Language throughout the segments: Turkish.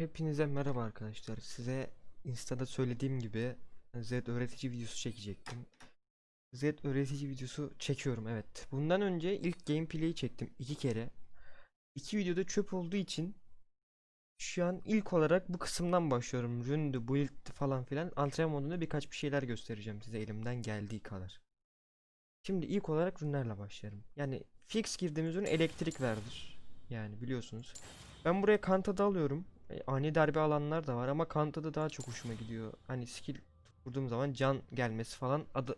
Hepinize merhaba arkadaşlar. Size Insta'da söylediğim gibi Z öğretici videosu çekecektim. Z öğretici videosu çekiyorum evet. Bundan önce ilk gameplay'i çektim iki kere. İki videoda çöp olduğu için şu an ilk olarak bu kısımdan başlıyorum. Ründü, build falan filan. Antrenman modunda birkaç bir şeyler göstereceğim size elimden geldiği kadar. Şimdi ilk olarak rünlerle başlayalım. Yani fix girdiğimiz ürün elektrik verdir. Yani biliyorsunuz. Ben buraya kantada alıyorum. E, ani darbe alanlar da var ama kantada daha çok hoşuma gidiyor. Hani skill vurduğum zaman can gelmesi falan adı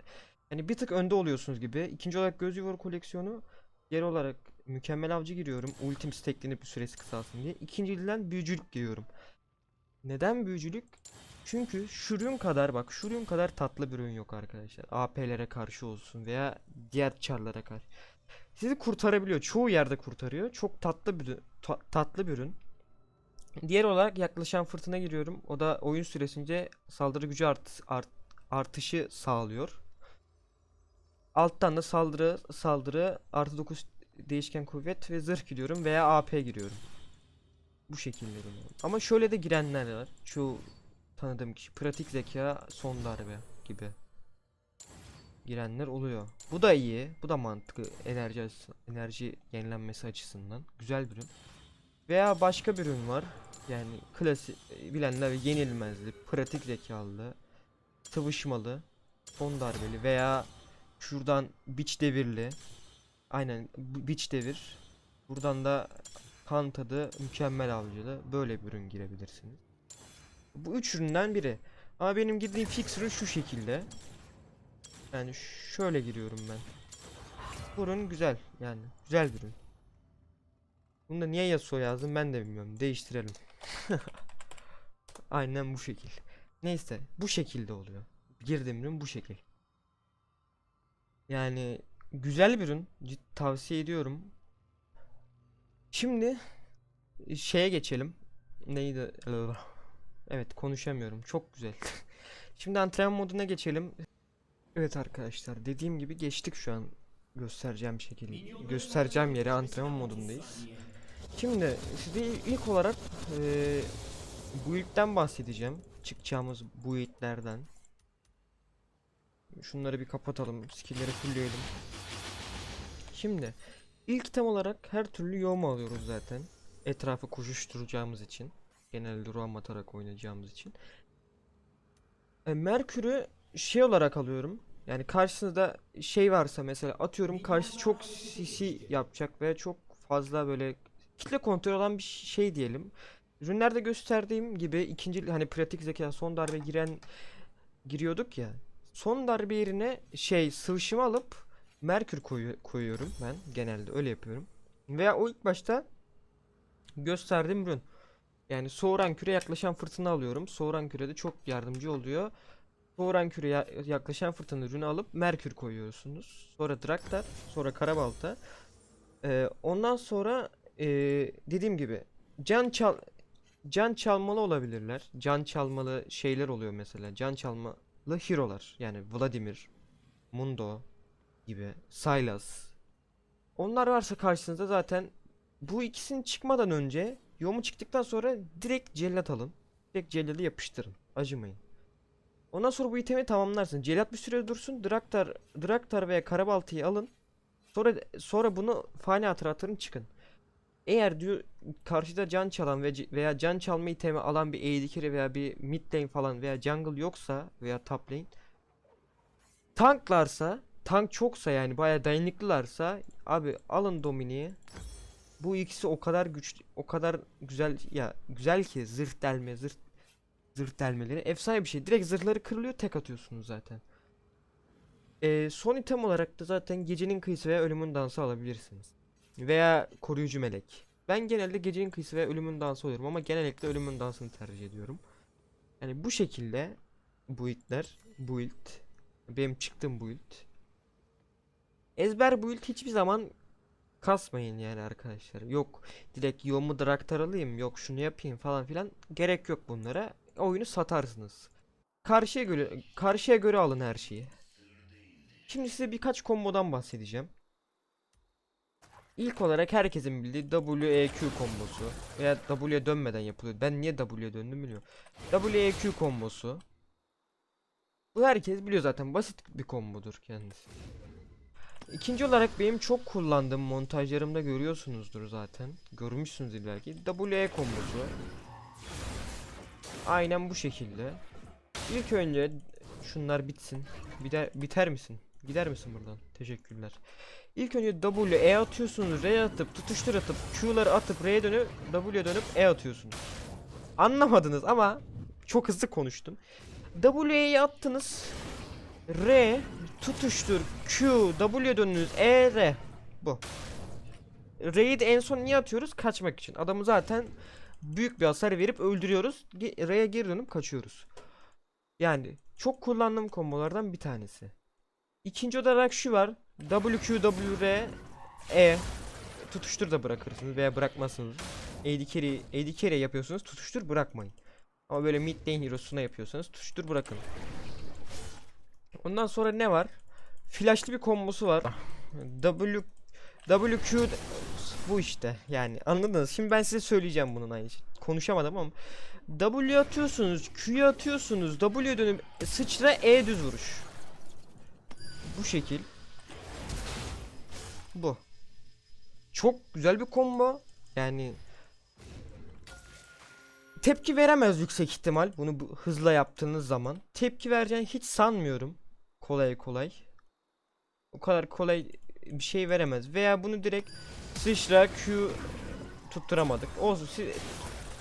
hani bir tık önde oluyorsunuz gibi. İkinci olarak göz yuvarı koleksiyonu diğer olarak mükemmel avcı giriyorum. Ultim stacklenip süresi kısalsın diye. İkinciden büyücülük giriyorum. Neden büyücülük? Çünkü şürüm kadar bak şürüm kadar tatlı bir ürün yok arkadaşlar. AP'lere karşı olsun veya diğer çarlara karşı. Sizi kurtarabiliyor. Çoğu yerde kurtarıyor. Çok tatlı bir ta- tatlı bir ürün. Diğer olarak yaklaşan fırtına giriyorum. O da oyun süresince saldırı gücü art, art, artışı sağlıyor. Alttan da saldırı saldırı artı 9 değişken kuvvet ve zırh giriyorum veya AP giriyorum. Bu şekilde ürün. Ama şöyle de girenler var. Çoğu tanıdığım kişi pratik zeka son darbe gibi girenler oluyor. Bu da iyi. Bu da mantıklı enerji enerji yenilenmesi açısından güzel bir ürün. Veya başka bir ürün var. Yani klasik bilenler yenilmezli, pratik zekalı, sıvışmalı, son darbeli veya şuradan biç devirli. Aynen biç devir. Buradan da kan tadı mükemmel avcılı. Böyle bir ürün girebilirsiniz. Bu üç üründen biri. Ama benim girdiğim fix ürün şu şekilde. Yani şöyle giriyorum ben. Bu ürün güzel yani güzel bir ürün. Bunda niye Yasuo yazdım ben de bilmiyorum. Değiştirelim. Aynen bu şekil. Neyse bu şekilde oluyor. Girdiğim ürün bu şekil. Yani güzel bir ürün. Tavsiye ediyorum. Şimdi şeye geçelim. Neydi? Evet konuşamıyorum. Çok güzel. Şimdi antrenman moduna geçelim. Evet arkadaşlar dediğim gibi geçtik şu an göstereceğim şekilde göstereceğim yere antrenman modundayız. Şimdi size ilk olarak eee build'den bahsedeceğim. Çıkacağımız build'lerden. Şunları bir kapatalım. Skill'leri fullleyelim. Şimdi ilk item olarak her türlü yoğma alıyoruz zaten. Etrafı koşuşturacağımız için. Genelde roam atarak oynayacağımız için. E, Merkür'ü şey olarak alıyorum. Yani karşısında şey varsa mesela atıyorum karşı çok CC yapacak veya çok fazla böyle kitle kontrol olan bir şey diyelim. Ürünlerde gösterdiğim gibi ikinci hani pratik zeka son darbe giren giriyorduk ya. Son darbe yerine şey sıvışımı alıp Merkür koyu- koyuyorum ben genelde öyle yapıyorum. Veya o ilk başta gösterdiğim ürün. Yani soğuran küre yaklaşan fırtına alıyorum. Soğuran kürede çok yardımcı oluyor. Soğuran küre ya- yaklaşan fırtına ürünü alıp Merkür koyuyorsunuz. Sonra Draktar, sonra Karabalta. Ee, ondan sonra ee, dediğim gibi can çal can çalmalı olabilirler. Can çalmalı şeyler oluyor mesela. Can çalmalı hero'lar. Yani Vladimir, Mundo gibi, Sylas. Onlar varsa karşınızda zaten bu ikisinin çıkmadan önce yomu çıktıktan sonra direkt cellat alın. Direkt celladı yapıştırın. Acımayın. Ondan sonra bu itemi tamamlarsın. Cellat bir süre dursun. Draktar, Draktar veya Karabalta'yı alın. Sonra sonra bunu fani hatır atırın çıkın. Eğer diyor karşıda can çalan ve veya can çalma itemi alan bir AD carry veya bir mid lane falan veya jungle yoksa veya top lane tanklarsa tank çoksa yani bayağı dayanıklılarsa abi alın Dominik'i bu ikisi o kadar güçlü o kadar güzel ya güzel ki zırh delme zırh zırh delmeleri. Efsane bir şey. Direkt zırhları kırılıyor tek atıyorsunuz zaten. Ee, son item olarak da zaten gecenin kıyısı veya ölümün dansı alabilirsiniz veya koruyucu melek ben genelde gecenin kıyısı veya ölümün dansı oluyorum ama genellikle ölümün dansını tercih ediyorum yani bu şekilde build'ler build benim çıktığım build ezber build hiçbir zaman kasmayın yani arkadaşlar. Yok direkt yoğumu draktar alayım yok şunu yapayım falan filan gerek yok bunlara. Oyunu satarsınız. Karşıya göre karşıya göre alın her şeyi. Şimdi size birkaç kombodan bahsedeceğim. İlk olarak herkesin bildiği WEQ kombosu veya W'ye dönmeden yapılıyor. Ben niye W'ye döndüm bilmiyorum. WEQ kombosu. Bu herkes biliyor zaten basit bir kombodur kendisi. İkinci olarak benim çok kullandığım montajlarımda görüyorsunuzdur zaten. Görmüşsünüzdür belki. WE kombosu. Aynen bu şekilde. İlk önce şunlar bitsin. Biter, biter misin? Gider misin buradan? Teşekkürler. İlk önce W, E atıyorsunuz, R atıp, tutuştur atıp, Q'ları atıp, R'ye dönüp, W'ye dönüp, E atıyorsunuz. Anlamadınız ama çok hızlı konuştum. W'ye attınız. R, tutuştur, Q, W'ye dönünüz, E, R. Bu. R'yi en son niye atıyoruz? Kaçmak için. Adamı zaten büyük bir hasar verip öldürüyoruz. R'ye geri dönüp kaçıyoruz. Yani çok kullandığım kombolardan bir tanesi. İkinci olarak şu var. WQWR E tutuştur da bırakırsınız veya bırakmazsınız. AD carry, AD carry yapıyorsunuz tutuştur bırakmayın. Ama böyle mid lane hero'suna yapıyorsanız tutuştur bırakın. Ondan sonra ne var? Flashlı bir kombosu var. W WQ bu işte yani anladınız. Şimdi ben size söyleyeceğim bunun aynı şey. Konuşamadım ama W atıyorsunuz, Q'yu atıyorsunuz, W'ye dönüp sıçra E düz vuruş. Bu şekil. Bu. Çok güzel bir combo. Yani tepki veremez yüksek ihtimal bunu bu hızla yaptığınız zaman. Tepki vereceğini hiç sanmıyorum. Kolay kolay. O kadar kolay bir şey veremez. Veya bunu direkt sıçra Q tutturamadık. Olsun siz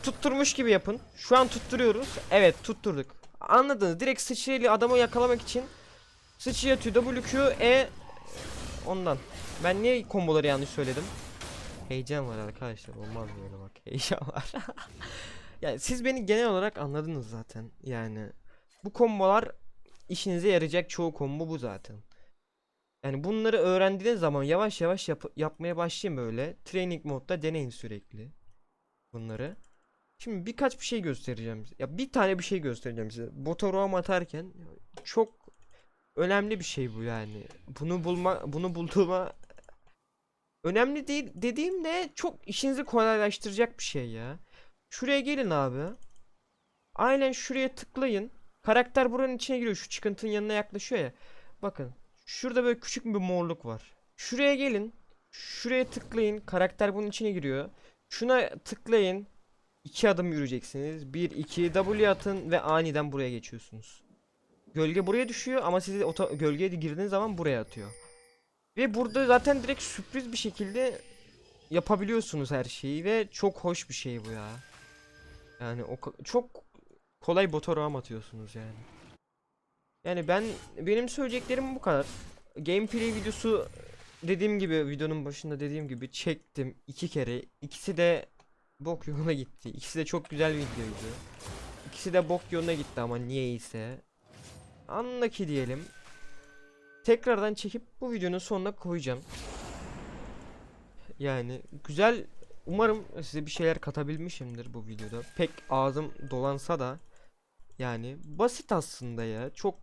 tutturmuş gibi yapın. Şu an tutturuyoruz. Evet tutturduk. Anladınız. Direkt sıçrayla adamı yakalamak için sıçraya atıyor. WQ E ondan. Ben niye komboları yanlış söyledim? Heyecan var arkadaşlar. Olmaz böyle bak. Heyecan var. yani siz beni genel olarak anladınız zaten. Yani bu kombolar işinize yarayacak çoğu combo bu zaten. Yani bunları öğrendiğiniz zaman yavaş yavaş yap- yapmaya başlayın böyle. Training modda deneyin sürekli bunları. Şimdi birkaç bir şey göstereceğim. Ya bir tane bir şey göstereceğim size. Bota roam atarken çok önemli bir şey bu yani. Bunu bulma bunu bulduğuma önemli değil dediğim de çok işinizi kolaylaştıracak bir şey ya. Şuraya gelin abi. Aynen şuraya tıklayın. Karakter buranın içine giriyor. Şu çıkıntının yanına yaklaşıyor ya. Bakın. Şurada böyle küçük bir morluk var. Şuraya gelin. Şuraya tıklayın. Karakter bunun içine giriyor. Şuna tıklayın. İki adım yürüyeceksiniz. 1 2 W atın ve aniden buraya geçiyorsunuz. Gölge buraya düşüyor ama siz gölgeye de girdiğiniz zaman buraya atıyor. Ve burada zaten direkt sürpriz bir şekilde yapabiliyorsunuz her şeyi ve çok hoş bir şey bu ya. Yani o çok kolay bota roam atıyorsunuz yani. Yani ben benim söyleyeceklerim bu kadar. Gameplay videosu dediğim gibi videonun başında dediğim gibi çektim iki kere. İkisi de bok yoluna gitti. İkisi de çok güzel videoydu. İkisi de bok yoluna gitti ama niyeyse. Anlaki diyelim. Tekrardan çekip bu videonun sonuna koyacağım. Yani güzel umarım size bir şeyler katabilmişimdir bu videoda. Pek ağzım dolansa da yani basit aslında ya. Çok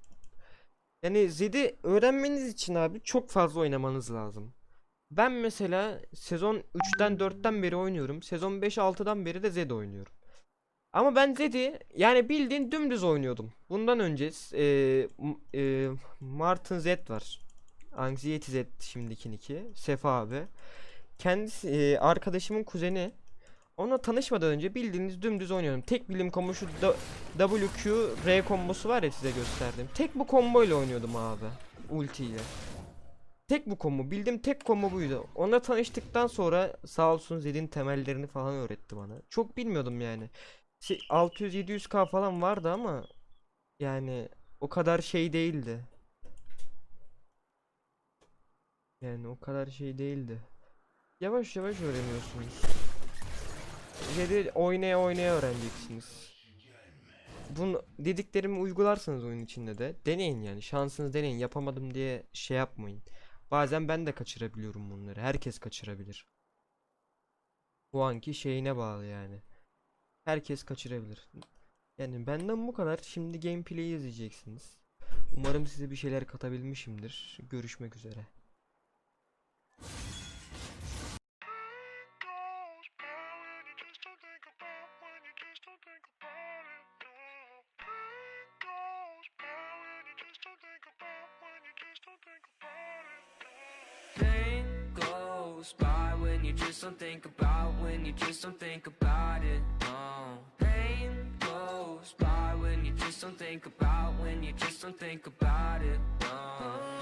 yani Zed'i öğrenmeniz için abi çok fazla oynamanız lazım. Ben mesela sezon 3'ten 4'ten beri oynuyorum. Sezon 5-6'dan beri de Zed oynuyorum. Ama ben Zed'i yani bildiğin dümdüz oynuyordum. Bundan önce e, e, Martin Zed var. Anxiety Zed şimdiki nicki. Sefa abi. Kendisi e, arkadaşımın kuzeni. Onunla tanışmadan önce bildiğiniz dümdüz oynuyorum. Tek bildiğim combo şu WQ R kombosu var ya size gösterdim. Tek bu combo ile oynuyordum abi. Ulti ile. Tek bu combo. Bildiğim tek combo buydu. Onunla tanıştıktan sonra sağ olsun Zed'in temellerini falan öğretti bana. Çok bilmiyordum yani. Şey, 600-700k falan vardı ama yani o kadar şey değildi. Yani o kadar şey değildi. Yavaş yavaş öğreniyorsunuz. Zed'i oynaya oynaya öğreneceksiniz. Bunu dediklerimi uygularsanız oyun içinde de deneyin yani şansınız deneyin yapamadım diye şey yapmayın. Bazen ben de kaçırabiliyorum bunları. Herkes kaçırabilir. Bu anki şeyine bağlı yani herkes kaçırabilir. Yani benden bu kadar. Şimdi gameplay'i izleyeceksiniz. Umarım size bir şeyler katabilmişimdir. Görüşmek üzere. Just don't think about when you just don't think about it just don't think about when you just don't think about it. No.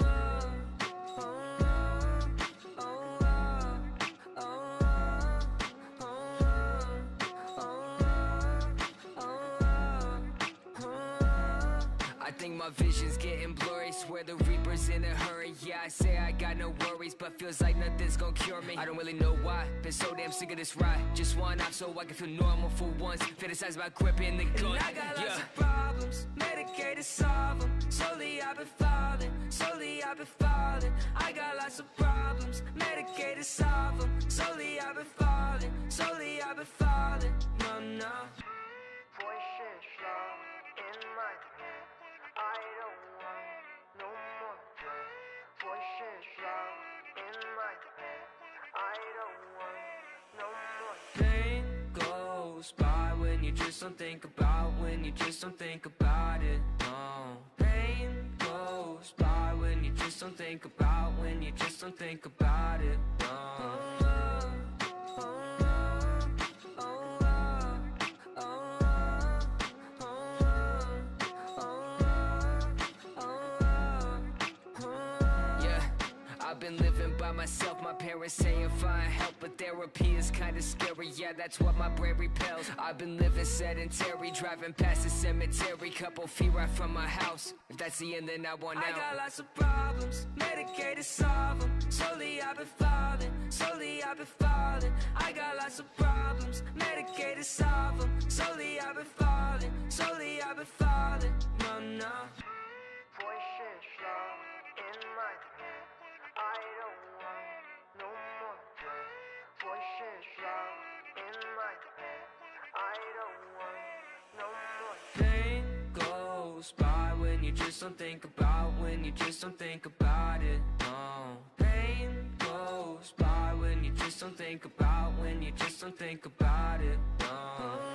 I think my vision's getting blurry. Swear the Reaper's in a hurry. Yeah, I say I got no worries, but feels like nothing's gonna cure me. I don't really know why. Been so damn sick of this ride. Just one off so I can feel normal for once. Fantasize about gripping the gun. And I got lots yeah. of problems, medicated solve them. Slowly I've been falling, slowly I've been falling. I got lots of problems, medicated solve them. Slowly I've been falling, slowly I've been falling. No, no. Voices loud just don't think about when you just don't think about it. No. Pain goes by when you just don't think about when you just don't think about it. No. Been living by myself. My parents saying find help, but therapy is kinda scary. Yeah, that's what my brain repels. I've been living sedentary, driving past the cemetery. Couple feet right from my house. If that's the end, then I want out I got lots of problems, medicated solve them. Slowly I've been falling, slowly I've been falling. I got lots of problems, medicated solve them. Slowly I've been falling, slowly I've been falling. No, no. Voices loud in my head. I don't want no more pain. Voices loud in my head. I don't want no more Pain goes by when you just don't think about when you just don't think about it. No. Pain goes by when you just don't think about when you just don't think about it. No.